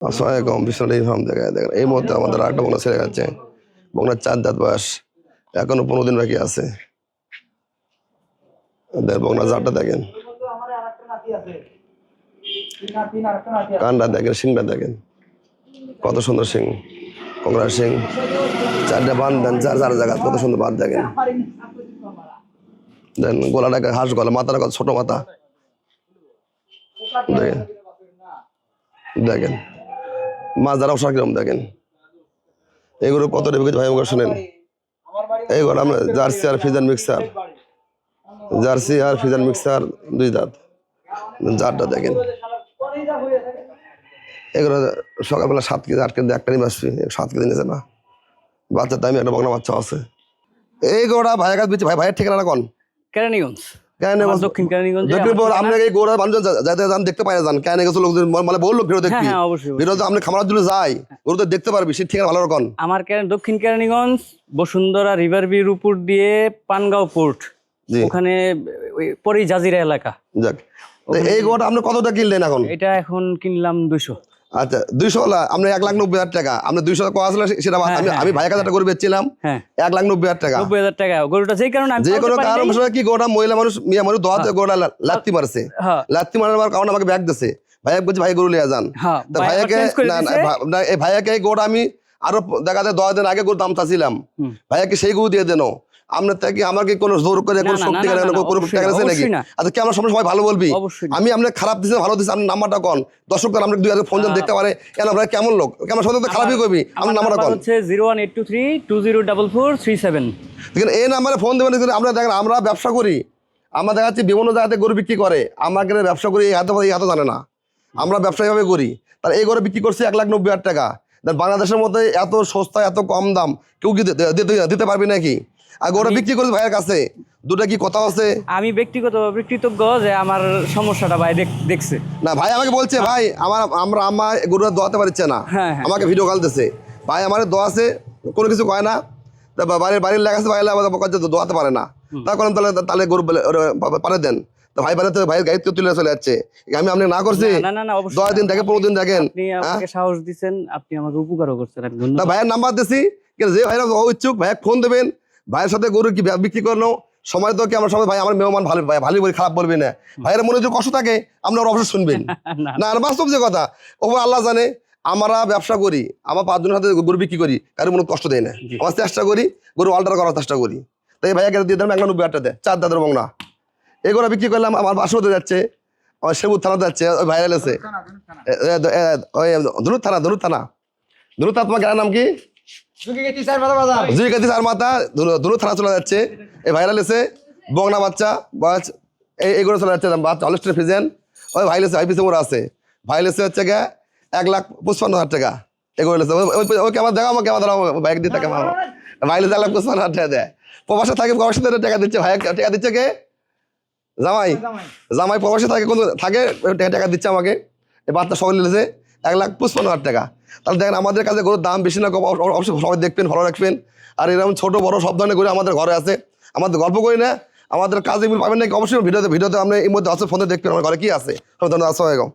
আসসালামাইকুম বিশ্বনাথ ইনফার্ম থেকে দেখেন এই মুহূর্তে আমাদের আরেকটা বগনা ছেড়ে গেছে বগনার চার দাঁত বয়স, এখনও পনেরো দিন বাকি আছে। দেখেন বগনার জাতটা দেখেন। কানটা দেখেন, শিংটা দেখেন। কত সুন্দর শিং কংগ্রার শিং। চারটা বান দেন, চার চার জায়গা, কত সুন্দর বাদ দেখেন। দেন গলাটাকে হাঁস গলা, মাথাটা কত ছোট মাথা। দেখেন। দেখেন। মাছ দ্বারা অবসর কিরম দেখেন? এগুলো কত রেবে ভাই আমাকে শোনেন। এইগুলো আমরা জার্সি আর ফিজান মিক্সার। জার্সি আর ফিজান মিক্সার দুই দাঁত। জারটা দেখেন। এগুলো সকালবেলা সাত কেজি, আট কেজি, একটা নিয়ে আসবি। সাত কেজি নিয়েছে না। বাচ্চার দামি একটা বগনা বাচ্চা আছে। এই গোড়া ভাইয়ের কাছে দিচ্ছি ভাই, ভাইয়ের ঠিকানা কোন? কেরানীগঞ্জ। আমার দক্ষিণ কেরানীগঞ্জে দেখবেন এই গোড়া মানুষ যাতে যান দেখতে পারে যান। কেন লোকজন? মানে হ্যাঁ দেখবি হ্যাঁ তো আপনি খামার জন্য যাই গরু তো দেখতে পারবি সে ঠিকানা ভালো রকম। আমার দক্ষিণ কেরানীগঞ্জ বসুন্ধরা রিভার ভিউর উপর দিয়ে পানগাঁও পোর্ট। ওখানে ওই পরেই জাজিরা এলাকা। যাক। এই গোটা আপনি কতটা কিনলেন এখন? এটা এখন কিনলাম দুশো আচ্ছা দুইশো আপনি এক লাখ নব্বই হাজার টাকা। আপনি দুইশো টাকা আসলে সেটা। হ্যাঁ, আমি হ্যাঁ, ভাইয়ের কাছে একটা গরু বেচছিলাম। হ্যাঁ। এক লাখ নব্বই হাজার টাকা। নব্বই হাজার টাকা। গরুটা যেই কারণে যে কোনো কারণ কি গোটা মহিলা মানুষ মিয়া মানুষ দোয়াতে গোটা লা- লাত্তি মারছে। হ্যাঁ। লাত্তি মারার কারণে আমাকে ব্যাগ দিছে। ভাইয়া বলছে ভাই গরু লিয়ে যান। হ্যাঁ ভাইয়াকে না এই ভাইয়াকে এই গোটা আমি আরও দেখা যায় দশ দিন আগে গরু দাম চাচ্ছিলাম। ভাইয়াকে সেই গরু দিয়ে দেন। আমার কি কোনো জোর করে কোনো শক্তি করে কোনো অবশ্যই টাকা আছে নাকি? আচ্ছা কি আমরা সবাই ভালো বলবি? আমি আপনার খারাপ ভালো আপনার নাম্বারটা কন? দর্শক আমরা দুই হাজার ফোন। দেখতে পারে কেন আপনার কেমন লোক? কেমন সন্ধ্যা তো খারাপই করবি? আমার নাম্বারটা নাম্বার কন? হচ্ছে zero one eight two three two zero double four three seven দেখেন এই নাম্বারে ফোন দেবেন আমরা দেখেন আমরা ব্যবসা করি। আমরা দেখা যাচ্ছে বিভিন্ন জায়গাতে গরু বিক্রি করে। আমরা এখানে ব্যবসা করি এই হাতে এই হাতে জানে না। আমরা ব্যবসা এইভাবে করি। তার এই গরু বিক্রি করছি এক লাখ নব্বই হাজার টাকা। বাংলাদেশের মধ্যে এত সস্তা এত কম দাম কেউ কি দিতে- পারবি নাকি? আর গরু বিক্রি করেছে ভাইয়ের কাছে। দুটা কি কথা আছে? আমি ব্যক্তিগতভাবে কৃতজ্ঞ যে আমার সমস্যাটা ভাই দেখছে। না ভাই আমাকে বলছে ভাই আমার আমরা আম্মা গরু দোয়াতে পারছে না। হ্যাঁ, হ্যাঁ। আমাকে ভিডিও কল দিছে ভাই আমার দোয়া আছে কোনো কিছু কয় না। তা বাড়ির বাড়ির লেগে আছে ভাই আমাকে দোয়াতে পারে না। তা করলাম তাহলে তাহলে গরু বলে- পারে দেন। তো ভাই বাড়িতে ভাইয়ের গাড়িতে তুলে চলে যাচ্ছে। আমি আপনি না করছি? না না না অবশ্যই দশ দিন দেখে পনেরো দিন দেখেন আপনি হ্যাঁ? আমাকে সাহস দিচ্ছেন আপনি আমাকে উপকারও করছেন আমি ধন্যবাদ। ভাইয়ের নাম্বার দিছি যে ভাইরা ও ইচ্ছুক ভাইয়া ফোন দেবেন। ভাইয়ের সাথে গরু কি বিক্রি করল সময় তো কি আমরা সবাই ভাই আমার মেহমান ভালো ভাই ভালো বলি খারাপ বলবি না। ভাইয়ের মনে যদি কষ্ট থাকে আপনারা অবশ্যই শুনবেন। না আর বাস্তব যে কথা ও আল্লাহ জানে আমরা ব্যবসা করি আমার পাঁচজনের সাথে গরু বিক্রি করি কারও মনে কষ্ট দেয় না। আমার চেষ্টা করি গরু অল্টার করার চেষ্টা করি। তাই ভাইয়াকে দিয়ে দেন এক নব্বই হাজার দেয় চার দাদার বংনা। এগুলো বিক্রি করলাম আমার বাসতে যাচ্ছে আমার সেবুর থানাতে যাচ্ছে ওই ভাইরাল আছে। ধনুর থানা ধনুর থানা। ধনুর থানা তোমার গ্রামের নাম কি? জুইকাতি চার মাথা ধনুর থানা চলে যাচ্ছে এই ভাইরাল এসে বাচ্চা এগুলো চলে যাচ্ছে বাচ্চা হলস্টের ফিজেন ওই ওরা আছে ভাইলেসে হচ্ছে গা এক লাখ পঁচপান্ন হাজার টাকা এগুলো দেখা আমাকে আমার বাইক দিয়ে টাকা আমার ভাইলেসে এক লাখ পঁচপান্ন হাজার টাকা দেয়। প্রবাসে থাকে প্রবাসে টাকা দিচ্ছে ভাই টাকা দিচ্ছে কে? জামাই জামাই। প্রবাসে থাকে কোন থাকে টাকা দিচ্ছে আমাকে। বার্তা সবাই নিয়েছে এক লাখ পঁচপান্ন হাজার টাকা। তাহলে দেখেন আমাদের কাছে গরুর দাম বেশি না অবশ্যই সবাই দেখবেন ভালো রাখবেন। আর এরকম ছোট বড় সব ধরনের গরু আমাদের ঘরে আছে। আমাদের গল্প করি না। আমাদের কাজে পাবেন নাকি অবশ্যই ভিডিওতে ভিডিওতে আপনি এই মধ্যে আছে ফোনে দেখবেন আমার ঘরে কি আছে। ধন্যবাদ আসসালামাইকুম